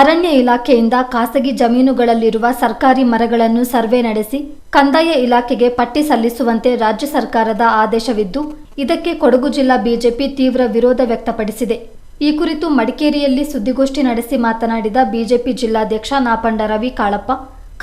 ಅರಣ್ಯ ಇಲಾಖೆಯಿಂದ ಖಾಸಗಿ ಜಮೀನುಗಳಲ್ಲಿರುವ ಸರ್ಕಾರಿ ಮರಗಳನ್ನು ಸರ್ವೆ ನಡೆಸಿ ಕಂದಾಯ ಇಲಾಖೆಗೆ ಪಟ್ಟಿ ಸಲ್ಲಿಸುವಂತೆ ರಾಜ್ಯ ಸರ್ಕಾರದ ಆದೇಶವಿದ್ದು, ಇದಕ್ಕೆ ಕೊಡಗು ಜಿಲ್ಲಾ ಬಿಜೆಪಿ ತೀವ್ರ ವಿರೋಧ ವ್ಯಕ್ತಪಡಿಸಿದೆ. ಈ ಕುರಿತು ಮಡಿಕೇರಿಯಲ್ಲಿ ಸುದ್ದಿಗೋಷ್ಠಿ ನಡೆಸಿ ಮಾತನಾಡಿದ ಬಿಜೆಪಿ ಜಿಲ್ಲಾಧ್ಯಕ್ಷ ನಾಪಂಡ ರವಿ ಕಾಳಪ್ಪ,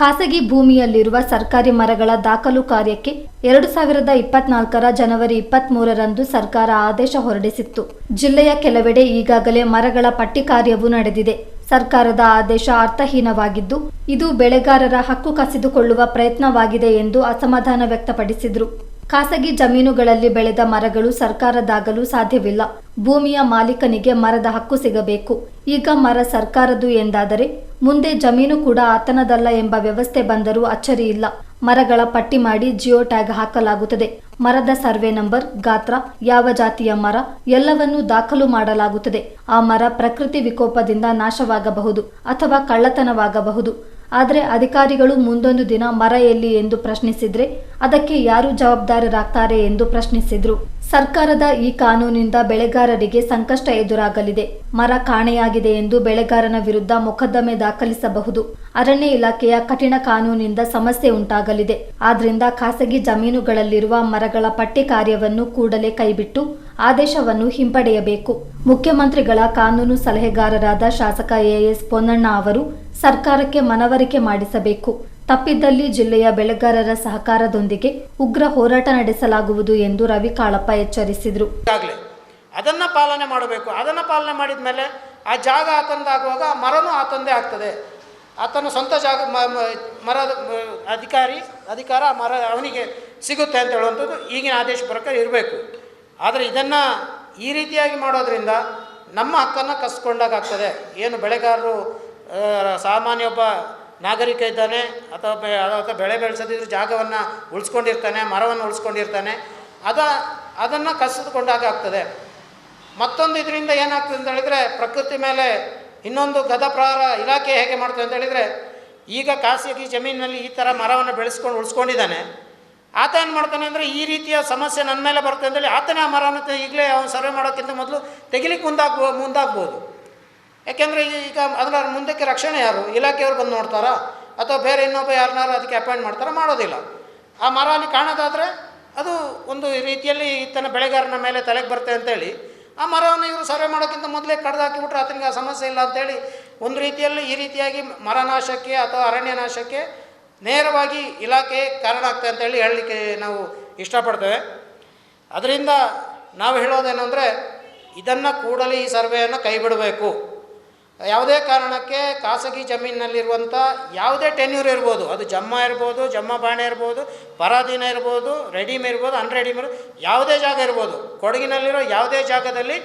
ಖಾಸಗಿ ಭೂಮಿಯಲ್ಲಿರುವ ಸರ್ಕಾರಿ ಮರಗಳ ದಾಖಲು ಕಾರ್ಯಕ್ಕೆ ಎರಡು ಸಾವಿರದ ಇಪ್ಪತ್ನಾಲ್ಕರ ಜನವರಿ ಇಪ್ಪತ್ಮೂರರಂದು ಸರ್ಕಾರ ಆದೇಶ ಹೊರಡಿಸಿತ್ತು. ಜಿಲ್ಲೆಯ ಕೆಲವೆಡೆ ಈಗಾಗಲೇ ಮರಗಳ ಪಟ್ಟಿ ಕಾರ್ಯವೂ ನಡೆದಿದೆ. ಸರ್ಕಾರದ ಆದೇಶ ಅರ್ಥಹೀನವಾಗಿದ್ದು, ಇದು ಬೆಳೆಗಾರರ ಹಕ್ಕು ಕಸಿದುಕೊಳ್ಳುವ ಪ್ರಯತ್ನವಾಗಿದೆ ಎಂದು ಅಸಮಾಧಾನ ವ್ಯಕ್ತಪಡಿಸಿದರು. ಖಾಸಗಿ ಜಮೀನುಗಳಲ್ಲಿ ಬೆಳೆದ ಮರಗಳು ಸರ್ಕಾರದಾಗಲು ಸಾಧ್ಯವಿಲ್ಲ. ಭೂಮಿಯ ಮಾಲೀಕನಿಗೆ ಮರದ ಹಕ್ಕು ಸಿಗಬೇಕು. ಈಗ ಮರ ಸರ್ಕಾರದು ಎಂದಾದರೆ, ಮುಂದೆ ಜಮೀನು ಕೂಡ ಆತನದಲ್ಲ ಎಂಬ ವ್ಯವಸ್ಥೆ ಬಂದರೂ ಅಚ್ಚರಿಯಿಲ್ಲ ಮರಗಳ ಪಟ್ಟಿ ಮಾಡಿ ಜಿಯೋ ಟ್ಯಾಗ್ ಹಾಕಲಾಗುತ್ತದೆ. ಮರದ ಸರ್ವೆ ನಂಬರ್, ಗಾತ್ರ, ಯಾವ ಜಾತಿಯ ಮರ, ಎಲ್ಲವನ್ನೂ ದಾಖಲು ಮಾಡಲಾಗುತ್ತದೆ. ಆ ಮರ ಪ್ರಕೃತಿ ವಿಕೋಪದಿಂದ ನಾಶವಾಗಬಹುದು ಅಥವಾ ಕಳ್ಳತನವಾಗಬಹುದು. ಆದರೆ ಅಧಿಕಾರಿಗಳು ಮುಂದೊಂದು ದಿನ ಮರ ಎಲ್ಲಿ ಎಂದು ಪ್ರಶ್ನಿಸಿದ್ರೆ ಅದಕ್ಕೆ ಯಾರು ಜವಾಬ್ದಾರರಾಗ್ತಾರೆ ಎಂದು ಪ್ರಶ್ನಿಸಿದ್ರು. ಸರ್ಕಾರದ ಈ ಕಾನೂನಿನಿಂದ ಬೆಳೆಗಾರರಿಗೆ ಸಂಕಷ್ಟ ಎದುರಾಗಲಿದೆ. ಮರ ಕಾಣೆಯಾಗಿದೆ ಎಂದು ಬೆಳೆಗಾರನ ವಿರುದ್ಧ ಮೊಕದ್ದಮೆ ದಾಖಲಿಸಬಹುದು. ಅರಣ್ಯ ಇಲಾಖೆಯ ಕಠಿಣ ಕಾನೂನಿನಿಂದ ಸಮಸ್ಯೆ ಉಂಟಾಗಲಿದೆ. ಆದ್ರಿಂದ ಖಾಸಗಿ ಜಮೀನುಗಳಲ್ಲಿರುವ ಮರಗಳ ಪಟ್ಟಿ ಕಾರ್ಯವನ್ನು ಕೂಡಲೇ ಕೈಬಿಟ್ಟು ಆದೇಶವನ್ನು ಹಿಂಪಡೆಯಬೇಕು. ಮುಖ್ಯಮಂತ್ರಿಗಳ ಕಾನೂನು ಸಲಹೆಗಾರರಾದ ಶಾಸಕ ಎಎಸ್ ಪೊನ್ನಣ್ಣ ಅವರು ಸರ್ಕಾರಕ್ಕೆ ಮನವರಿಕೆ ಮಾಡಿಸಬೇಕು. ತಪ್ಪಿದ್ದಲ್ಲಿ ಜಿಲ್ಲೆಯ ಬೆಳೆಗಾರರ ಸಹಕಾರದೊಂದಿಗೆ ಉಗ್ರ ಹೋರಾಟ ನಡೆಸಲಾಗುವುದು ಎಂದು ರವಿ ಕಾಳಪ್ಪ ಎಚ್ಚರಿಸಿದರು. ಅದನ್ನ ಪಾಲನೆ ಮಾಡಬೇಕು, ಅದನ್ನು ಪಾಲನೆ ಮಾಡಿದ ಮೇಲೆ ಆ ಜಾಗ ಆತಂದಾಗುವಾಗ ಆ ಮರನೂ ಆತಂದೇ ಆಗ್ತದೆ. ಆತನ ಸ್ವಂತ ಜಾಗ, ಮ- ಮ- ಮರದ ಅಧಿಕಾರಿ, ಅಧಿಕಾರ ಮರ ಅವನಿಗೆ ಸಿಗುತ್ತೆ ಅಂತ ಹೇಳುವಂಥದ್ದು ಈಗಿನ ಆದೇಶ ಪ್ರಕಾರ ಇರಬೇಕು. ಆದರೆ ಇದನ್ನು ಈ ರೀತಿಯಾಗಿ ಮಾಡೋದ್ರಿಂದ ನಮ್ಮ ಹಕ್ಕನ್ನು ಕಸ್ಕೊಂಡಾಗ್ತದೆ ಏನು ಬೆಳೆಗಾರರು ಸಾಮಾನ್ಯ ಒಬ್ಬ ನಾಗರಿಕ ಇದ್ದಾನೆ, ಅಥವಾ ಬೆ, ಅಥವಾ ಬೆಳೆ ಬೆಳೆಸೋದಿದ್ರೆ ಜಾಗವನ್ನು ಉಳಿಸ್ಕೊಂಡಿರ್ತಾನೆ, ಮರವನ್ನು ಉಳಿಸ್ಕೊಂಡಿರ್ತಾನೆ, ಅದ, ಅದನ್ನು ಕಸಿದುಕೊಂಡಾಗ ಆಗ್ತದೆ. ಮತ್ತೊಂದು ಇದರಿಂದ ಏನಾಗ್ತದೆ ಅಂತ ಹೇಳಿದರೆ, ಪ್ರಕೃತಿ ಮೇಲೆ ಇನ್ನೊಂದು ಗದಪ್ರಹಾರ ಇಲಾಖೆ ಹೇಗೆ ಮಾಡ್ತದೆ ಅಂತ ಹೇಳಿದರೆ, ಈಗ ಖಾಸಗಿ ಜಮೀನಿನಲ್ಲಿ ಈ ಥರ ಮರವನ್ನು ಬೆಳೆಸ್ಕೊಂಡು ಉಳಿಸ್ಕೊಂಡಿದ್ದಾನೆ. ಆತ ಏನು ಮಾಡ್ತಾನೆ ಅಂದರೆ, ಈ ರೀತಿಯ ಸಮಸ್ಯೆ ನನ್ನ ಮೇಲೆ ಬರುತ್ತೆ ಅಂತೇಳಿ ಆತನೇ ಆ ಮರವನ್ನು ಈಗಲೇ ಅವನು ಸರ್ವೆ ಮಾಡೋಕ್ಕಿಂತ ಮೊದಲು ತೆಗಿಲಿಕ್ಕೆ ಮುಂದಾಗ್ಬೋ, ಮುಂದಾಗ್ಬೋದು. ಯಾಕೆಂದರೆ ಈಗ ಅದರ ಮುಂದಕ್ಕೆ ರಕ್ಷಣೆ ಯಾರು? ಇಲಾಖೆಯವರು ಬಂದು ನೋಡ್ತಾರಾ? ಅಥವಾ ಬೇರೆ ಇನ್ನೊಬ್ಬ ಯಾರನ್ನಾರು ಅದಕ್ಕೆ ಅಪಾಯಿಂಟ್ ಮಾಡ್ತಾರೋ? ಮಾಡೋದಿಲ್ಲ. ಆ ಮರ ಅಲ್ಲಿ ಕಾಣೋದಾದರೆ ಅದು ಒಂದು ರೀತಿಯಲ್ಲಿ ಈತನ ಬೆಳೆಗಾರನ ಮೇಲೆ ತಲೆಗೆ ಬರುತ್ತೆ ಅಂತೇಳಿ, ಆ ಮರವನ್ನು ಇವರು ಸರ್ವೆ ಮಾಡೋಕ್ಕಿಂತ ಮೊದಲೇ ಕಡ್ದು ಹಾಕಿಬಿಟ್ರೆ ಆತನಿಗೆ ಆ ಸಮಸ್ಯೆ ಇಲ್ಲ ಅಂತೇಳಿ ಒಂದು ರೀತಿಯಲ್ಲಿ ಈ ರೀತಿಯಾಗಿ ಮರನಾಶಕ್ಕೆ ಅಥವಾ ಅರಣ್ಯ ನಾಶಕ್ಕೆ ನೇರವಾಗಿ ಇಲಾಖೆ ಕಾರಣ ಆಗ್ತದೆ ಅಂತೇಳಿ ಹೇಳಲಿಕ್ಕೆ ನಾವು ಇಷ್ಟಪಡ್ತೇವೆ. ಅದರಿಂದ ನಾವು ಹೇಳೋದೇನೆಂದರೆ ಇದನ್ನು ಕೂಡಲೇ ಈ ಸರ್ವೆಯನ್ನು ಕೈಬಿಡಬೇಕು. ಯಾವುದೇ ಕಾರಣಕ್ಕೆ ಖಾಸಗಿ ಜಮೀನಿನಲ್ಲಿರುವಂಥ ಯಾವುದೇ ಟೆನ್ಯೂರ್ ಇರ್ಬೋದು. ಅದು ಜಮ್ಮ ಇರ್ಬೋದು, ಜಮ್ಮ ಬಾಣೆ ಇರ್ಬೋದು, ಪರಾಧೀನ ಇರ್ಬೋದು ರೆಡಿಮ್ ಇರ್ಬೋದು ಅನ್ರೆಡಿಮ್ ಇರ್ಬೋದು, ಯಾವುದೇ ಜಾಗ ಇರ್ಬೋದು. ಕೊಡಗಿನಲ್ಲಿರೋ ಯಾವುದೇ ಜಾಗದಲ್ಲಿ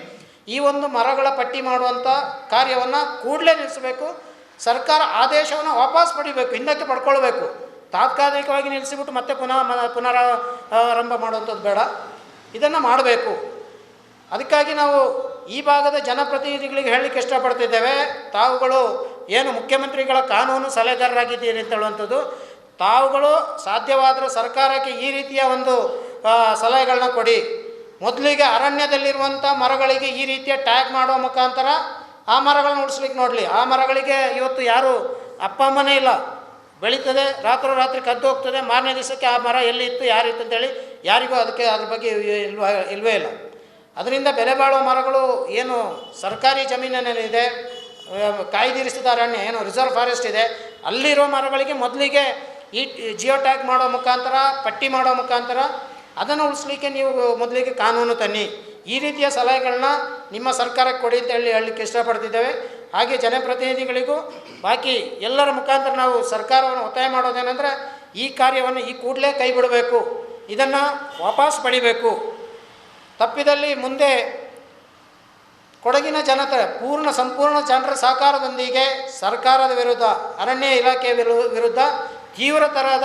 ಈ ಒಂದು ಮರಗಳ ಪಟ್ಟಿ ಮಾಡುವಂಥ ಕಾರ್ಯವನ್ನು ಕೂಡಲೇ ನಿಲ್ಲಿಸಬೇಕು. ಸರ್ಕಾರ ಆದೇಶವನ್ನು ವಾಪಸ್ ಪಡಿಬೇಕು ಹಿಂದಕ್ಕೆ ಪಡ್ಕೊಳ್ಬೇಕು. ತಾತ್ಕಾಲಿಕವಾಗಿ ನಿಲ್ಲಿಸಿಬಿಟ್ಟು ಮತ್ತೆ ಪುನಃ ಪುನರಾರಂಭ ಪುನರ ಮಾಡುವಂಥದ್ದು ಬೇಡ. ಇದನ್ನು ಮಾಡಬೇಕು. ಅದಕ್ಕಾಗಿ ನಾವು ಈ ಭಾಗದ ಜನಪ್ರತಿನಿಧಿಗಳಿಗೆ ಹೇಳಲಿಕ್ಕೆ ಇಷ್ಟಪಡ್ತಿದ್ದೇವೆ. ತಾವುಗಳು ಏನು ಮುಖ್ಯಮಂತ್ರಿಗಳ ಕಾನೂನು ಸಲಹೆಗಾರರಾಗಿದ್ದೀರಿ ಅಂತ ಹೇಳುವಂಥದ್ದು. ತಾವುಗಳು ಸಾಧ್ಯವಾದರೂ ಸರ್ಕಾರಕ್ಕೆ ಈ ರೀತಿಯ ಒಂದು ಸಲಹೆಗಳನ್ನ ಕೊಡಿ. ಮೊದಲಿಗೆ ಅರಣ್ಯದಲ್ಲಿರುವಂಥ ಮರಗಳಿಗೆ ಈ ರೀತಿಯ ಟ್ಯಾಗ್ ಮಾಡುವ ಮುಖಾಂತರ ಆ ಮರಗಳನ್ನ ಉಳಿಸ್ಲಿಕ್ಕೆ ನೋಡಲಿ. ಆ ಮರಗಳಿಗೆ ಇವತ್ತು ಯಾರು ಅಪ್ಪ ಅಮ್ಮನೇ ಇಲ್ಲ. ಬೆಳೀತದೆ, ರಾತ್ರೋ ರಾತ್ರಿ ಕದ್ದು ಹೋಗ್ತದೆ. ಮಾರನೇ ದಿವಸಕ್ಕೆ ಆ ಮರ ಎಲ್ಲಿ ಇತ್ತು ಯಾರಿತ್ತು ಅಂತೇಳಿ ಯಾರಿಗೂ ಅದಕ್ಕೆ ಅದ್ರ ಬಗ್ಗೆ ಇಲ್ವ, ಇಲ್ವೇ ಇಲ್ಲ. ಅದರಿಂದ ಬೆಲೆ ಬಾಳುವ ಮರಗಳು ಏನು ಸರ್ಕಾರಿ ಜಮೀನಿನಲ್ಲಿದೆ ಕಾಯ್ದಿರಿಸಿದ ಅರಣ್ಯ, ಏನು ರಿಸರ್ವ್ ಫಾರೆಸ್ಟ್ ಇದೆ, ಅಲ್ಲಿರೋ ಮರಗಳಿಗೆ ಮೊದಲಿಗೆ ಈ ಜಿಯೋ ಟ್ಯಾಗ್ ಮಾಡೋ ಮುಖಾಂತರ, ಪಟ್ಟಿ ಮಾಡೋ ಮುಖಾಂತರ ಅದನ್ನು ಉಳಿಸ್ಲಿಕ್ಕೆ ನೀವು ಮೊದಲಿಗೆ ಕಾನೂನು ತನ್ನಿ. ಈ ರೀತಿಯ ಸಲಹೆಗಳನ್ನ ನಿಮ್ಮ ಸರ್ಕಾರಕ್ಕೆ ಕೊಡಿ ಅಂತ ಹೇಳಿ ಹೇಳಲಿಕ್ಕೆ ಇಷ್ಟಪಡ್ತಿದ್ದೇವೆ. ಹಾಗೆ ಜನಪ್ರತಿನಿಧಿಗಳಿಗೂ ಬಾಕಿ ಎಲ್ಲರ ಮುಖಾಂತರ ನಾವು ಸರ್ಕಾರವನ್ನು ಒತ್ತಾಯ ಮಾಡೋದೇನೆಂದರೆ ಈ ಕಾರ್ಯವನ್ನು ಈ ಕೂಡಲೇ ಕೈ ಬಿಡಬೇಕು ಇದನ್ನು ವಾಪಸ್ ಪಡಿಬೇಕು. ತಪ್ಪಿದಲ್ಲಿ ಮುಂದೆ ಕೊಡಗಿನ ಜನತೆ, ಪೂರ್ಣ ಸಂಪೂರ್ಣ ಜನರ ಸಹಕಾರದೊಂದಿಗೆ ಸರ್ಕಾರದ ವಿರುದ್ಧ, ಅರಣ್ಯ ಇಲಾಖೆಯ ವಿರು, ವಿರುದ್ಧ ತೀವ್ರ ತರಹದ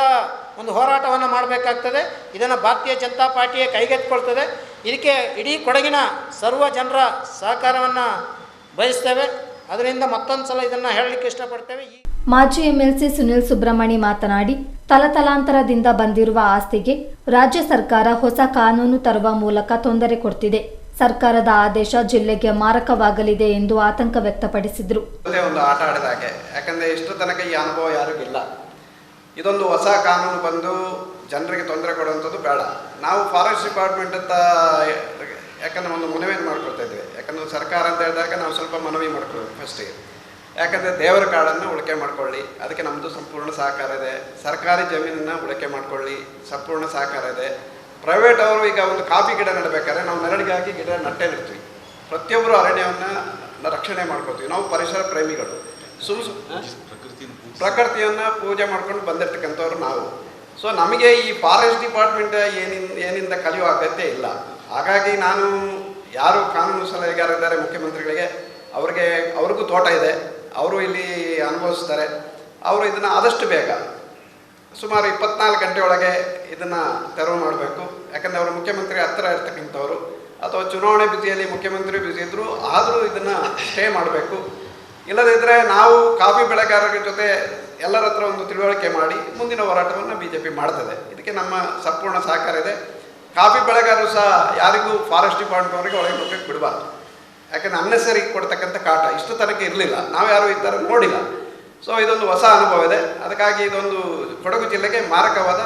ಒಂದು ಹೋರಾಟವನ್ನು ಮಾಡಬೇಕಾಗ್ತದೆ. ಇದನ್ನು ಭಾರತೀಯ ಜನತಾ ಪಾರ್ಟಿಯೇ ಕೈಗೆತ್ತಿಕೊಳ್ತದೆ. ಇದಕ್ಕೆ ಇಡೀ ಕೊಡಗಿನ ಸರ್ವ ಜನರ ಸಹಕಾರವನ್ನು ಬಯಸ್ತೇವೆ. ಅದರಿಂದ ಮತ್ತೊಂದು ಸಲ ಇದನ್ನು ಹೇಳಲಿಕ್ಕೆ ಇಷ್ಟಪಡ್ತೇವೆ. ಮಾಜಿ ಎಂಎಲ್ಸಿ ಸುನಿಲ್ ಸುಬ್ರಹ್ಮಣಿ ಮಾತನಾಡಿ ತಲತಲಾಂತರದಿಂದ ಬಂದಿರುವ ಆಸ್ತಿಗೆ ರಾಜ್ಯ ಸರ್ಕಾರ ಹೊಸ ಕಾನೂನು ತರುವ ಮೂಲಕ ತೊಂದರೆ ಕೊಡ್ತಿದೆ. ಸರ್ಕಾರದ ಆದೇಶ ಜಿಲ್ಲೆಗೆ ಮಾರಕವಾಗಲಿದೆ ಎಂದು ಆತಂಕ ವ್ಯಕ್ತಪಡಿಸಿದರು. ಒಂದು ಆಟ ಆಡಿದ ಹಾಗೆ. ಯಾಕಂದರೆ ಇಷ್ಟು ತನಕ ಈ ಅನುಭವ ಯಾರಿಗಿಲ್ಲ ಇದೊಂದು ಹೊಸ ಕಾನೂನು ಬಂದು ಜನರಿಗೆ ತೊಂದರೆ ಕೊಡುವಂಥದ್ದು ಬೇಡ. ನಾವು ಫಾರೆಸ್ಟ್ ಡಿಪಾರ್ಟ್ಮೆಂಟ್ ಅಂತ, ಯಾಕಂದರೆ ಒಂದು ಮನವಿಯನ್ನು ಮಾಡ್ಕೊಳ್ತಾ ಇದ್ವಿ ಯಾಕಂದರೆ ಸರ್ಕಾರ ಅಂತ ಹೇಳಿದಾಗ ನಾವು ಸ್ವಲ್ಪ ಮನವಿ ಮಾಡ್ಕೊಳ್ಬೇಕು ಫಸ್ಟಿಗೆ ಯಾಕಂದರೆ ದೇವರ ಕಾಡನ್ನು ಉಳಿಕೆ ಮಾಡ್ಕೊಳ್ಳಿ. ಅದಕ್ಕೆ ನಮ್ಮದು ಸಂಪೂರ್ಣ ಸಹಕಾರ ಇದೆ. ಸರ್ಕಾರಿ ಜಮೀನನ್ನು ಉಳಿಕೆ ಮಾಡ್ಕೊಳ್ಳಿ. ಸಂಪೂರ್ಣ ಸಹಕಾರ ಇದೆ. ಪ್ರೈವೇಟ್ ಅವರು ಈಗ ಒಂದು ಕಾಫಿ ಗಿಡ ನೆಡಬೇಕಾದ್ರೆ ನಾವು ನೆರಳಿಗಾಗಿ ಗಿಡ ನಟ್ಟೆ ನೆಡ್ತೀವಿ. ಪ್ರತಿಯೊಬ್ಬರು ಅರಣ್ಯವನ್ನು ರಕ್ಷಣೆ ಮಾಡ್ಕೋತೀವಿ ನಾವು ಪರಿಸರ ಪ್ರೇಮಿಗಳು. ಸುಮ್ ಪ್ರಕೃತಿಯನ್ನ ಪೂಜೆ ಮಾಡ್ಕೊಂಡು ಬಂದಿರ್ತಕ್ಕಂಥವ್ರು ನಾವು. ಸೊ ನಮಗೆ ಈ ಫಾರೆಸ್ಟ್ ಡಿಪಾರ್ಟ್ಮೆಂಟ್ ಏನಿನ್ ಏನಿಂದ ಕಲಿಯುವ ಅಗತ್ಯ ಇಲ್ಲ. ಹಾಗಾಗಿ ನಾನು ಯಾರು ಕಾನೂನು ಸಲಹೆಗಾರಿದ್ದಾರೆ ಮುಖ್ಯಮಂತ್ರಿಗಳಿಗೆ ಅವ್ರಿಗೆ ಅವ್ರಿಗೂ ತೋಟ ಇದೆ. ಅವರು ಇಲ್ಲಿ ಅನುಭವಿಸ್ತಾರೆ. ಅವರು ಇದನ್ನು ಆದಷ್ಟು ಬೇಗ ಸುಮಾರು ಇಪ್ಪತ್ನಾಲ್ಕು ಗಂಟೆ ಒಳಗೆ ಇದನ್ನು ತೆರವು ಮಾಡಬೇಕು. ಯಾಕಂದರೆ ಅವರು ಮುಖ್ಯಮಂತ್ರಿ ಹತ್ತಿರ ಇರ್ತಕ್ಕಂಥವ್ರು. ಅಥವಾ ಚುನಾವಣೆ ಬಿಸಿಯಲ್ಲಿ ಮುಖ್ಯಮಂತ್ರಿ ಬಿಸಿ ಇದ್ದರೂ ಆದರೂ ಇದನ್ನು ಸ್ಟೇ ಮಾಡಬೇಕು. ಇಲ್ಲದಿದ್ದರೆ ನಾವು ಕಾಫಿ ಬೆಳೆಗಾರರ ಜೊತೆ ಎಲ್ಲರ ಹತ್ರ ಒಂದು ತಿಳುವಳಿಕೆ ಮಾಡಿ ಮುಂದಿನ ಹೋರಾಟವನ್ನು ಬಿ ಜೆ ಪಿ ಮಾಡ್ತದೆ. ಇದಕ್ಕೆ ನಮ್ಮ ಸಂಪೂರ್ಣ ಸಹಕಾರ ಇದೆ. ಕಾಫಿ ಬೆಳೆಗಾರರು ಸಹ ಯಾರಿಗೂ ಫಾರೆಸ್ಟ್ ಡಿಪಾರ್ಟ್ಮೆಂಟ್ ಅವರಿಗೆ ಒಳಗೆ ಹೋಗಕ್ಕೆ ಬಿಡಬಾರ್ದು. ಯಾಕಂದರೆ ಅನ್ನೆಸರಿ ಕೊಡ್ತಕ್ಕಂಥ ಕಾಟ ಇಷ್ಟು ತನಕ ಇರಲಿಲ್ಲ. ನಾವು ಯಾರು ಈ ಥರ ನೋಡಿಲ್ಲ. ಸೊ ಇದೊಂದು ಹೊಸ ಅನುಭವ ಇದೆ. ಅದಕ್ಕಾಗಿ ಇದೊಂದು ಕೊಡಗು ಜಿಲ್ಲೆಗೆ ಮಾರಕವಾದ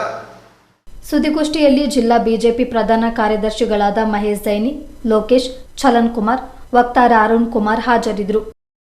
ಸುದ್ದಿಗೋಷ್ಠಿಯಲ್ಲಿ ಜಿಲ್ಲಾ ಬಿಜೆಪಿ ಪ್ರಧಾನ ಕಾರ್ಯದರ್ಶಿಗಳಾದ ಮಹೇಶ್ ಜೈನಿ ಲೋಕೇಶ್, ಚಲನ್ ಕುಮಾರ್, ವಕ್ತಾರ ಅರುಣ್ ಕುಮಾರ್ ಹಾಜರಿದ್ದರು.